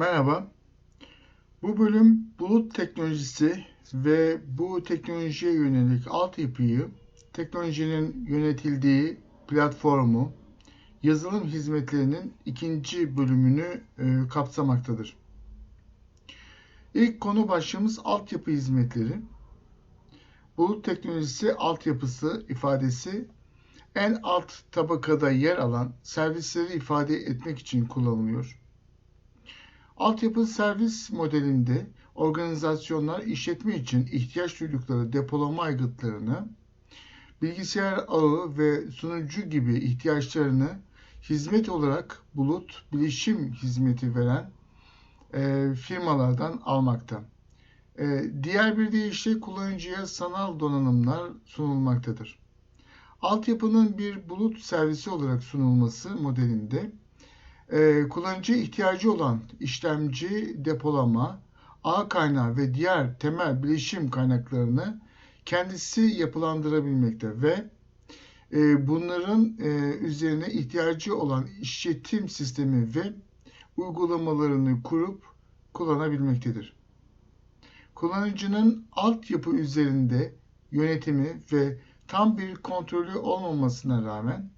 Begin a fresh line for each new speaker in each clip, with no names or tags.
Merhaba. Bu bölüm bulut teknolojisi ve bu teknolojiye yönelik altyapıyı, teknolojinin yönetildiği platformu, yazılım hizmetlerinin ikinci bölümünü e, kapsamaktadır. İlk konu başlığımız altyapı hizmetleri. Bulut teknolojisi altyapısı ifadesi en alt tabakada yer alan servisleri ifade etmek için kullanılıyor. Altyapı servis modelinde organizasyonlar işletme için ihtiyaç duydukları depolama aygıtlarını, bilgisayar ağı ve sunucu gibi ihtiyaçlarını hizmet olarak bulut bilişim hizmeti veren e, firmalardan almakta. E, diğer bir deyişle kullanıcıya sanal donanımlar sunulmaktadır. Altyapının bir bulut servisi olarak sunulması modelinde e, kullanıcı ihtiyacı olan işlemci, depolama, ağ kaynağı ve diğer temel bilişim kaynaklarını kendisi yapılandırabilmekte ve e, bunların e, üzerine ihtiyacı olan işletim sistemi ve uygulamalarını kurup kullanabilmektedir. Kullanıcının altyapı üzerinde yönetimi ve tam bir kontrolü olmamasına rağmen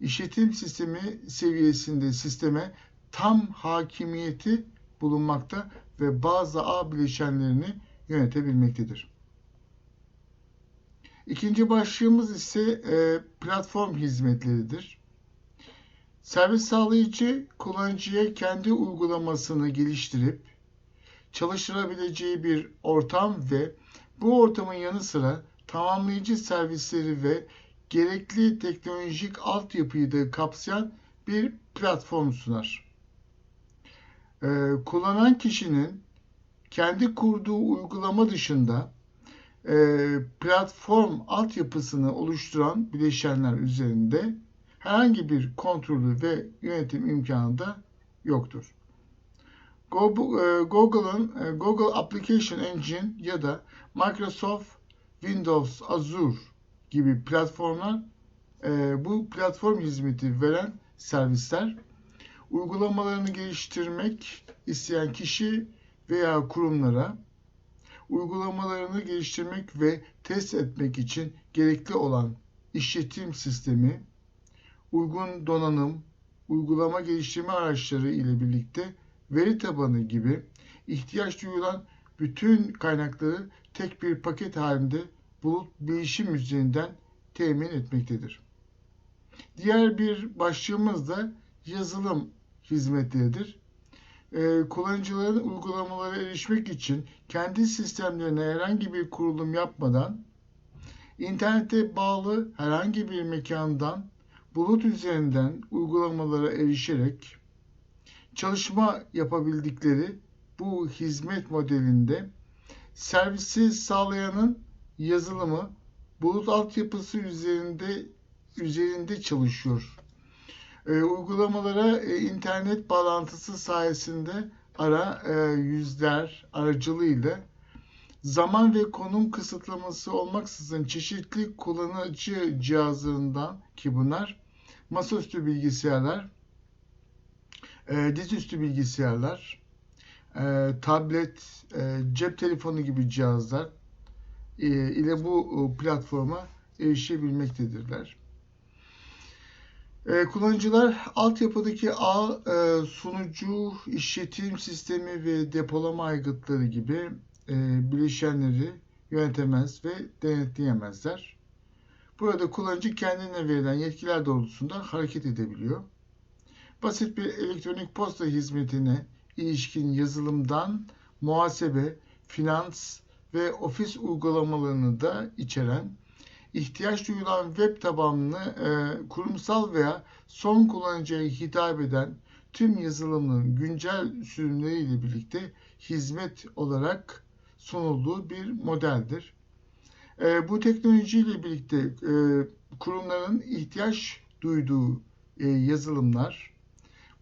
işletim sistemi seviyesinde sisteme tam hakimiyeti bulunmakta ve bazı ağ bileşenlerini yönetebilmektedir. İkinci başlığımız ise e, platform hizmetleridir. Servis sağlayıcı kullanıcıya kendi uygulamasını geliştirip çalıştırabileceği bir ortam ve bu ortamın yanı sıra tamamlayıcı servisleri ve gerekli teknolojik altyapıyı da kapsayan bir platform sunar. Ee, kullanan kişinin kendi kurduğu uygulama dışında e, platform altyapısını oluşturan bileşenler üzerinde herhangi bir kontrolü ve yönetim imkanı da yoktur. E, Google'ın e, Google Application Engine ya da Microsoft Windows Azure gibi platformlar e, bu platform hizmeti veren servisler uygulamalarını geliştirmek isteyen kişi veya kurumlara uygulamalarını geliştirmek ve test etmek için gerekli olan işletim sistemi, uygun donanım, uygulama geliştirme araçları ile birlikte veri tabanı gibi ihtiyaç duyulan bütün kaynakları tek bir paket halinde bulut bilişim üzerinden temin etmektedir. Diğer bir başlığımız da yazılım hizmetleridir. Ee, kullanıcıların uygulamalara erişmek için kendi sistemlerine herhangi bir kurulum yapmadan internete bağlı herhangi bir mekandan bulut üzerinden uygulamalara erişerek çalışma yapabildikleri bu hizmet modelinde servisi sağlayanın yazılımı bulut altyapısı üzerinde üzerinde çalışıyor. E, uygulamalara e, internet bağlantısı sayesinde ara e, yüzler aracılığıyla zaman ve konum kısıtlaması olmaksızın çeşitli kullanıcı cihazlarından ki bunlar masaüstü bilgisayarlar, e, dizüstü bilgisayarlar, e, tablet, e, cep telefonu gibi cihazlar, ile bu e, platforma erişebilmektedirler. E, kullanıcılar altyapıdaki ağ, sunucu, işletim sistemi ve depolama aygıtları gibi bileşenleri yönetemez ve denetleyemezler. Burada kullanıcı kendine verilen yetkiler doğrultusunda hareket edebiliyor. Basit bir elektronik posta hizmetine ilişkin yazılımdan muhasebe, finans, ve ofis uygulamalarını da içeren ihtiyaç duyulan web tabanlı e, kurumsal veya son kullanıcıya hitap eden tüm yazılımın güncel sürümleriyle birlikte hizmet olarak sunulduğu bir modeldir. E, bu teknolojiyle birlikte e, kurumların ihtiyaç duyduğu e, yazılımlar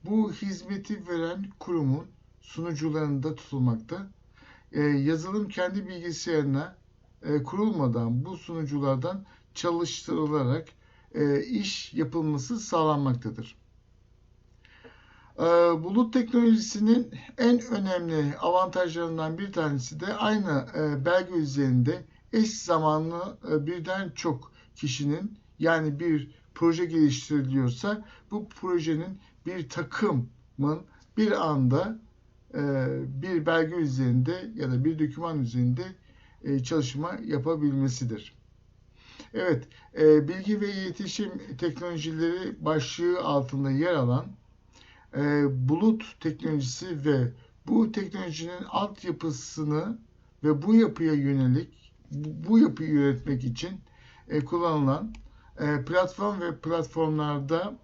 bu hizmeti veren kurumun sunucularında tutulmakta e, yazılım kendi bilgisayarına e, kurulmadan bu sunuculardan çalıştırılarak e, iş yapılması sağlanmaktadır. Ee, bulut teknolojisinin en önemli avantajlarından bir tanesi de aynı e, belge üzerinde eş zamanlı birden çok kişinin yani bir proje geliştiriliyorsa bu projenin bir takımın bir anda bir belge üzerinde ya da bir doküman üzerinde e, çalışma yapabilmesidir. Evet, e, bilgi ve iletişim teknolojileri başlığı altında yer alan e, bulut teknolojisi ve bu teknolojinin altyapısını ve bu yapıya yönelik bu, yapıyı yönetmek için e, kullanılan e, platform ve platformlarda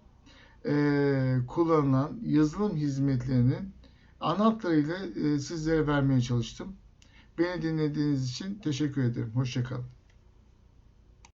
e, kullanılan yazılım hizmetlerinin ana hatlarıyla e, sizlere vermeye çalıştım. Beni dinlediğiniz için teşekkür ederim. Hoşçakalın.